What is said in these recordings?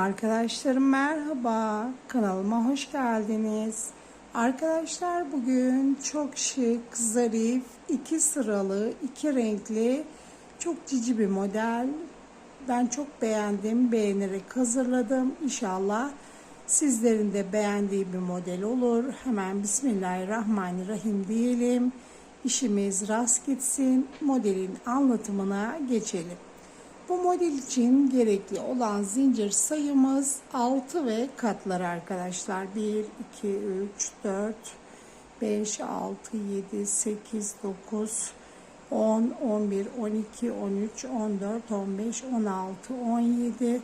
Arkadaşlarım merhaba. Kanalıma hoş geldiniz. Arkadaşlar bugün çok şık, zarif, iki sıralı, iki renkli, çok cici bir model. Ben çok beğendim. Beğenerek hazırladım. İnşallah sizlerin de beğendiği bir model olur. Hemen Bismillahirrahmanirrahim diyelim. İşimiz rast gitsin. Modelin anlatımına geçelim. Bu model için gerekli olan zincir sayımız 6 ve katlar arkadaşlar. 1, 2, 3, 4, 5, 6, 7, 8, 9, 10, 11, 12, 13, 14, 15, 16, 17,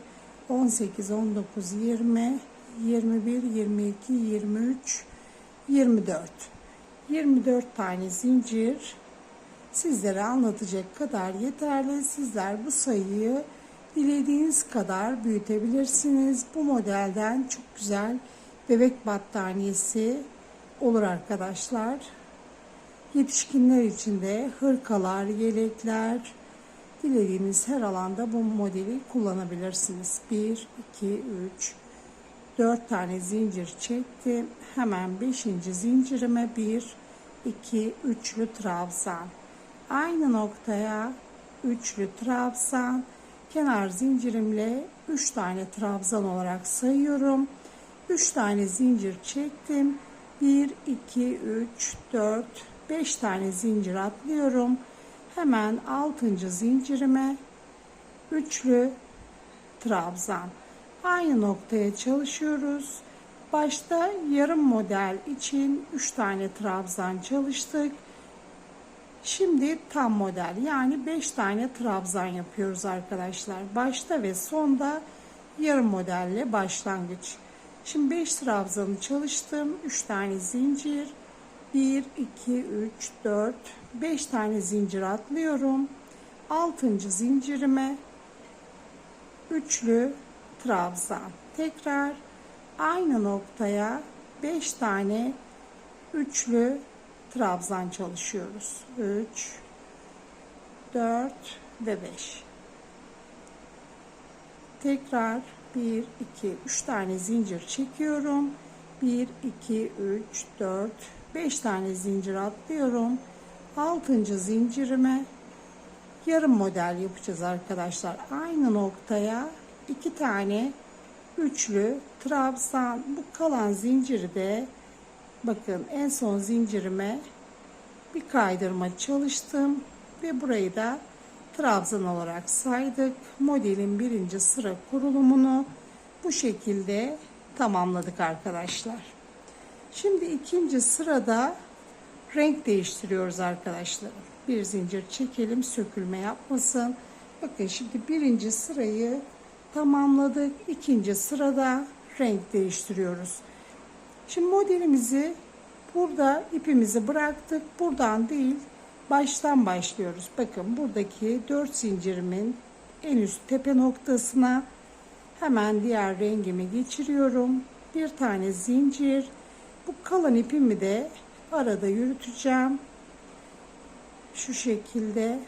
18, 19, 20, 21, 22, 23, 24. 24 tane zincir sizlere anlatacak kadar yeterli. Sizler bu sayıyı dilediğiniz kadar büyütebilirsiniz. Bu modelden çok güzel bebek battaniyesi olur arkadaşlar. Yetişkinler için de hırkalar, yelekler, dilediğiniz her alanda bu modeli kullanabilirsiniz. 1, 2, 3, 4 tane zincir çektim. Hemen 5. zincirime 1, 2, üçlü trabzan aynı noktaya üçlü trabzan kenar zincirimle 3 tane trabzan olarak sayıyorum. 3 tane zincir çektim. 1 2 3 4 5 tane zincir atlıyorum. Hemen 6. zincirime üçlü trabzan. Aynı noktaya çalışıyoruz. Başta yarım model için 3 tane trabzan çalıştık. Şimdi tam model yani 5 tane trabzan yapıyoruz arkadaşlar. Başta ve sonda yarım modelle başlangıç. Şimdi 5 trabzanı çalıştım. 3 tane zincir. 1, 2, 3, 4, 5 tane zincir atlıyorum. 6. zincirime üçlü trabzan. Tekrar aynı noktaya 5 tane üçlü trabzan çalışıyoruz. 3 4 ve 5 tekrar 1 2 3 tane zincir çekiyorum 1 2 3 4 5 tane zincir atlıyorum 6. zincirime yarım model yapacağız arkadaşlar aynı noktaya 2 tane üçlü trabzan bu kalan zinciri de Bakın en son zincirime bir kaydırma çalıştım ve burayı da trabzan olarak saydık. Modelin birinci sıra kurulumunu bu şekilde tamamladık arkadaşlar. Şimdi ikinci sırada renk değiştiriyoruz arkadaşlar. Bir zincir çekelim sökülme yapmasın. Bakın şimdi birinci sırayı tamamladık. İkinci sırada renk değiştiriyoruz. Şimdi modelimizi burada ipimizi bıraktık. Buradan değil baştan başlıyoruz. Bakın buradaki 4 zincirimin en üst tepe noktasına hemen diğer rengimi geçiriyorum. Bir tane zincir. Bu kalan ipimi de arada yürüteceğim. Şu şekilde.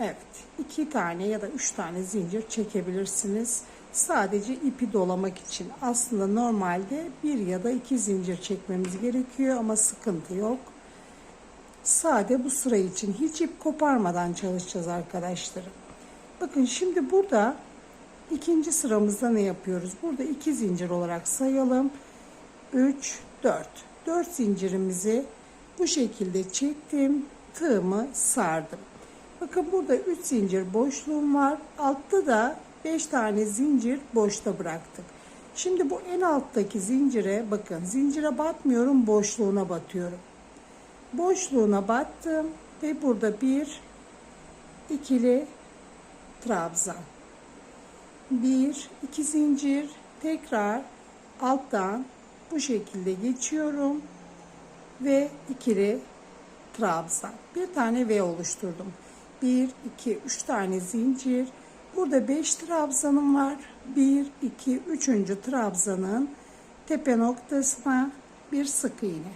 Evet. iki tane ya da üç tane zincir çekebilirsiniz. Sadece ipi dolamak için. Aslında normalde bir ya da iki zincir çekmemiz gerekiyor ama sıkıntı yok. Sade bu sıra için hiç ip koparmadan çalışacağız arkadaşlarım. Bakın şimdi burada ikinci sıramızda ne yapıyoruz? Burada iki zincir olarak sayalım. 3, 4. 4 zincirimizi bu şekilde çektim. Tığımı sardım. Bakın burada 3 zincir boşluğum var. Altta da 5 tane zincir boşta bıraktık. Şimdi bu en alttaki zincire bakın zincire batmıyorum boşluğuna batıyorum. Boşluğuna battım ve burada bir ikili trabzan. Bir iki zincir tekrar alttan bu şekilde geçiyorum ve ikili trabzan. Bir tane V oluşturdum. 1 2 3 tane zincir Burada 5 trabzanım var. 1, 2, 3. trabzanın tepe noktasına bir sık iğne.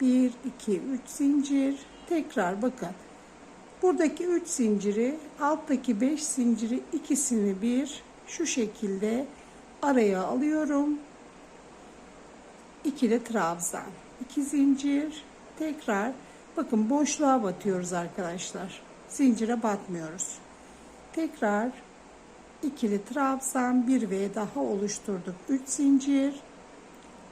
1, 2, 3 zincir. Tekrar bakın. Buradaki 3 zinciri, alttaki 5 zinciri ikisini bir şu şekilde araya alıyorum. İkili trabzan. 2 zincir. Tekrar bakın boşluğa batıyoruz arkadaşlar. Zincire batmıyoruz. Tekrar ikili trabzan bir V daha oluşturduk. 3 zincir.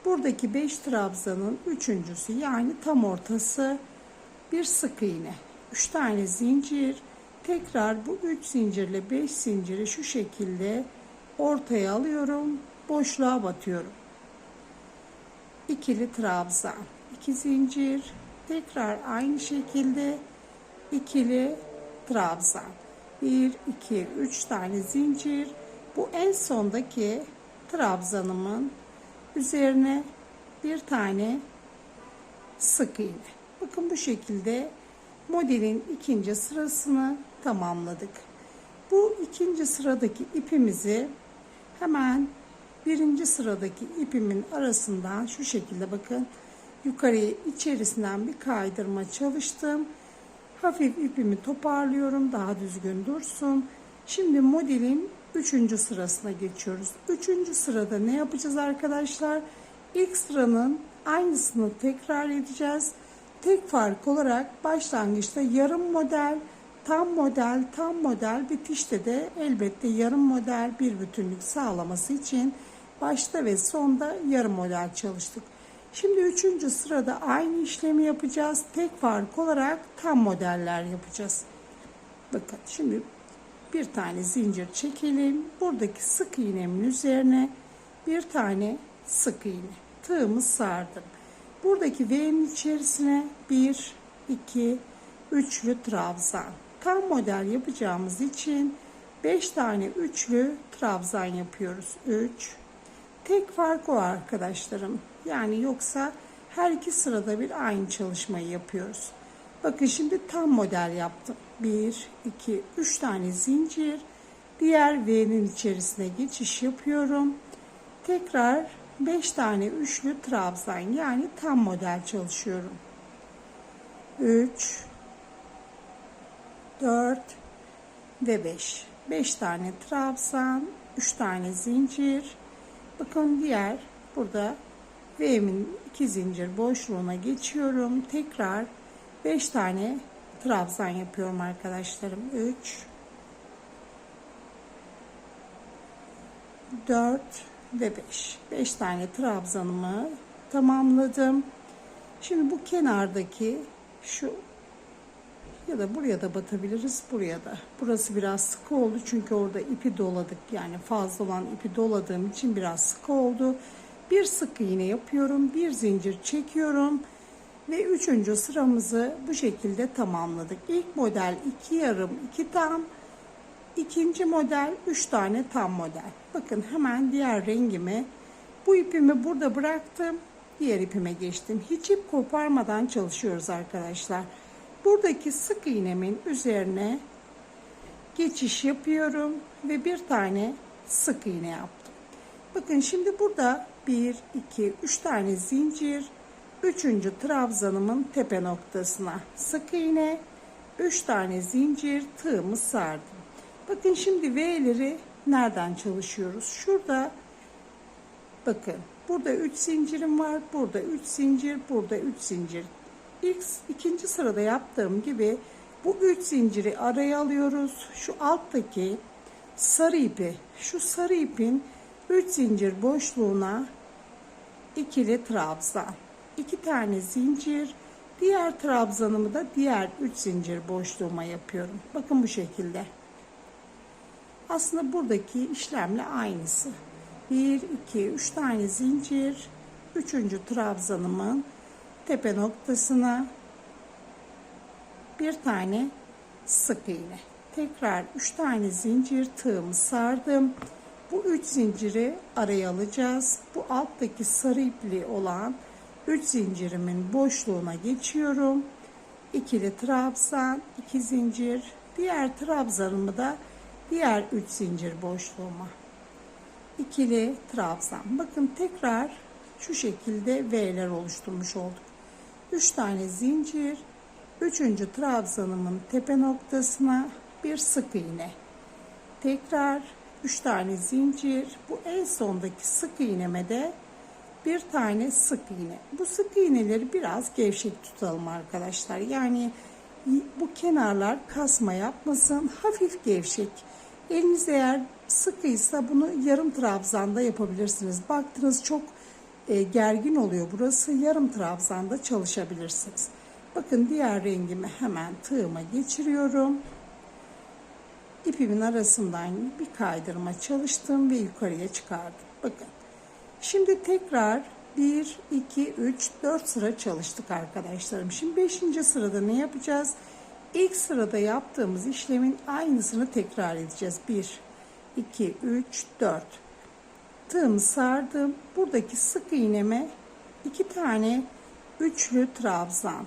Buradaki 5 trabzanın üçüncüsü yani tam ortası bir sık iğne. 3 tane zincir. Tekrar bu 3 zincirle 5 zinciri şu şekilde ortaya alıyorum. Boşluğa batıyorum. İkili trabzan. 2 zincir. Tekrar aynı şekilde ikili trabzan. 1, 2, 3 tane zincir. Bu en sondaki trabzanımın üzerine bir tane sık iğne. Bakın bu şekilde modelin ikinci sırasını tamamladık. Bu ikinci sıradaki ipimizi hemen birinci sıradaki ipimin arasından şu şekilde bakın yukarıya içerisinden bir kaydırma çalıştım. Hafif ipimi toparlıyorum daha düzgün dursun. Şimdi modelin üçüncü sırasına geçiyoruz. Üçüncü sırada ne yapacağız arkadaşlar? İlk sıranın aynısını tekrar edeceğiz. Tek fark olarak başlangıçta yarım model, tam model, tam model bitişte de elbette yarım model bir bütünlük sağlaması için başta ve sonda yarım model çalıştık. Şimdi üçüncü sırada aynı işlemi yapacağız. Tek fark olarak tam modeller yapacağız. Bakın şimdi bir tane zincir çekelim. Buradaki sık iğnemin üzerine bir tane sık iğne. Tığımı sardım. Buradaki V'nin içerisine 1, 2, üçlü trabzan. Tam model yapacağımız için 5 tane üçlü trabzan yapıyoruz. 3. Tek fark o arkadaşlarım. Yani yoksa her iki sırada bir aynı çalışmayı yapıyoruz. Bakın şimdi tam model yaptım. 1, 2, 3 tane zincir. Diğer V'nin içerisine geçiş yapıyorum. Tekrar 5 tane üçlü trabzan yani tam model çalışıyorum. 3 4 ve 5. 5 tane trabzan, 3 tane zincir. Bakın diğer burada V'min 2 zincir boşluğuna geçiyorum. Tekrar 5 tane trabzan yapıyorum arkadaşlarım. 3 4 ve 5. 5 tane trabzanımı tamamladım. Şimdi bu kenardaki şu ya da buraya da batabiliriz buraya da. Burası biraz sıkı oldu çünkü orada ipi doladık. Yani fazla olan ipi doladığım için biraz sıkı oldu. Bir sık iğne yapıyorum. Bir zincir çekiyorum. Ve üçüncü sıramızı bu şekilde tamamladık. İlk model iki yarım iki tam. İkinci model üç tane tam model. Bakın hemen diğer rengimi bu ipimi burada bıraktım. Diğer ipime geçtim. Hiç ip koparmadan çalışıyoruz arkadaşlar. Buradaki sık iğnemin üzerine geçiş yapıyorum ve bir tane sık iğne yaptım. Bakın şimdi burada 1, 2, 3 tane zincir, üçüncü trabzanımın tepe noktasına sık iğne, 3 tane zincir tığımı sardım. Bakın şimdi V'leri nereden çalışıyoruz? Şurada bakın burada 3 zincirim var, burada 3 zincir, burada 3 zincir. İlk ikinci sırada yaptığım gibi bu 3 zinciri araya alıyoruz. Şu alttaki sarı ipi, şu sarı ipin 3 zincir boşluğuna ikili trabzan. 2 tane zincir, diğer trabzanımı da diğer 3 zincir boşluğuma yapıyorum. Bakın bu şekilde. Aslında buradaki işlemle aynısı. 1 2 3 tane zincir, 3. trabzanımın tepe noktasına bir tane sık iğne. Tekrar 3 tane zincir tığımı sardım. Bu 3 zinciri araya alacağız. Bu alttaki sarı ipli olan 3 zincirimin boşluğuna geçiyorum. İkili trabzan, 2 zincir. Diğer trabzanımı da diğer 3 zincir boşluğuma. İkili trabzan. Bakın tekrar şu şekilde V'ler oluşturmuş olduk. 3 tane zincir, 3. trabzanımın tepe noktasına bir sık iğne. Tekrar 3 tane zincir. Bu en sondaki sık iğneme de bir tane sık iğne. Bu sık iğneleri biraz gevşek tutalım arkadaşlar. Yani bu kenarlar kasma yapmasın. Hafif gevşek. Eliniz eğer sıkıysa bunu yarım trabzanda yapabilirsiniz. Baktınız çok e, gergin oluyor burası. Yarım trabzanda çalışabilirsiniz. Bakın diğer rengimi hemen tığıma geçiriyorum. İpimin arasından bir kaydırma çalıştım ve yukarıya çıkardım. Bakın. Şimdi tekrar 1, 2, 3, 4 sıra çalıştık arkadaşlarım. Şimdi 5. sırada ne yapacağız? İlk sırada yaptığımız işlemin aynısını tekrar edeceğiz. 1, 2, 3, 4. Tığımı sardım. Buradaki sık iğneme 2 tane üçlü trabzan.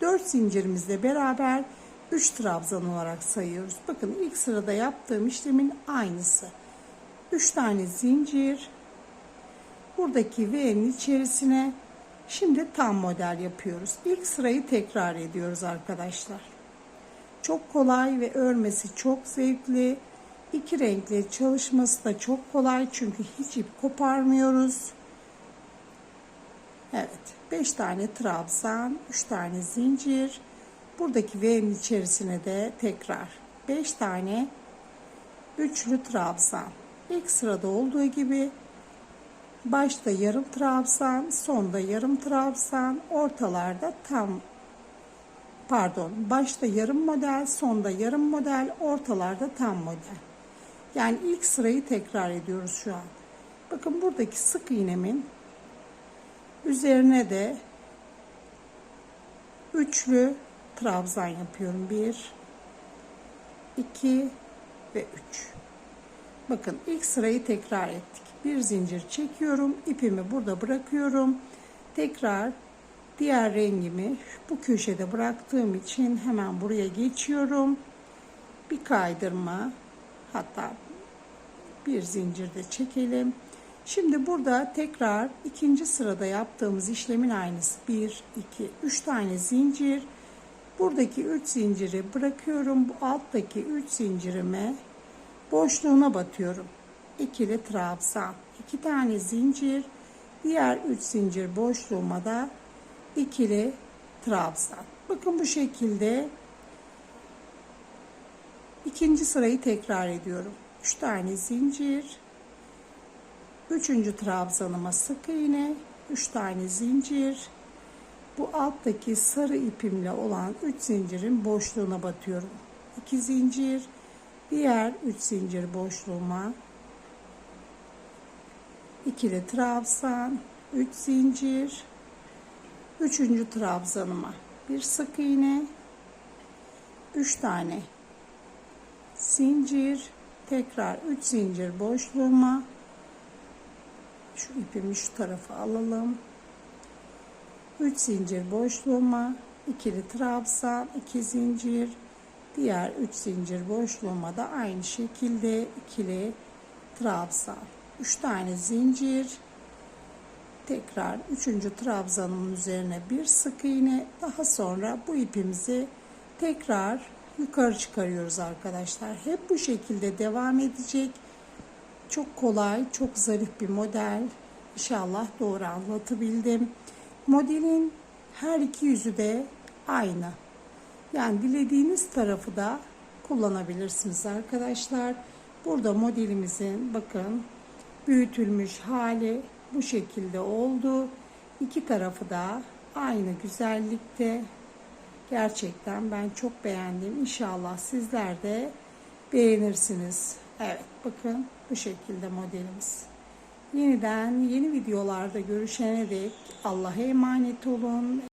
4 zincirimizle beraber 3 trabzan olarak sayıyoruz. Bakın ilk sırada yaptığım işlemin aynısı. 3 tane zincir. Buradaki V'nin içerisine şimdi tam model yapıyoruz. İlk sırayı tekrar ediyoruz arkadaşlar. Çok kolay ve örmesi çok zevkli. İki renkli çalışması da çok kolay çünkü hiç ip koparmıyoruz. Evet 5 tane trabzan 3 tane zincir. Buradaki V'nin içerisine de tekrar 5 tane üçlü trabzan. İlk sırada olduğu gibi başta yarım trabzan sonda yarım trabzan ortalarda tam pardon başta yarım model sonda yarım model ortalarda tam model yani ilk sırayı tekrar ediyoruz şu an bakın buradaki sık iğnemin Üzerine de üçlü trabzan yapıyorum. 1 2 ve 3. Bakın ilk sırayı tekrar ettik. Bir zincir çekiyorum. ipimi burada bırakıyorum. Tekrar diğer rengimi bu köşede bıraktığım için hemen buraya geçiyorum. Bir kaydırma hatta bir zincir de çekelim. Şimdi burada tekrar ikinci sırada yaptığımız işlemin aynısı. 1, 2, 3 tane zincir. Buradaki 3 zinciri bırakıyorum. Bu alttaki 3 zincirime boşluğuna batıyorum. İkili trabzan. 2 tane zincir. Diğer 3 zincir boşluğuma da ikili trabzan. Bakın bu şekilde ikinci sırayı tekrar ediyorum. 3 tane zincir. Üçüncü trabzanıma sık iğne, üç tane zincir. Bu alttaki sarı ipimle olan üç zincirin boşluğuna batıyorum. İki zincir, diğer üç zincir boşluğuma. İkili trabzan, üç zincir, üçüncü trabzanıma bir sık iğne, üç tane zincir, tekrar üç zincir boşluğuma şu ipimi şu tarafa alalım. 3 zincir boşluğuma ikili trabzan, 2 zincir, diğer 3 zincir boşluğuma da aynı şekilde ikili trabzan. 3 tane zincir. Tekrar 3. trabzanımın üzerine bir sık iğne. Daha sonra bu ipimizi tekrar yukarı çıkarıyoruz arkadaşlar. Hep bu şekilde devam edecek. Çok kolay, çok zarif bir model. İnşallah doğru anlatabildim. Modelin her iki yüzü de aynı. Yani dilediğiniz tarafı da kullanabilirsiniz arkadaşlar. Burada modelimizin bakın büyütülmüş hali bu şekilde oldu. İki tarafı da aynı güzellikte. Gerçekten ben çok beğendim. İnşallah sizler de beğenirsiniz. Evet bakın bu şekilde modelimiz. Yeniden yeni videolarda görüşene dek Allah'a emanet olun.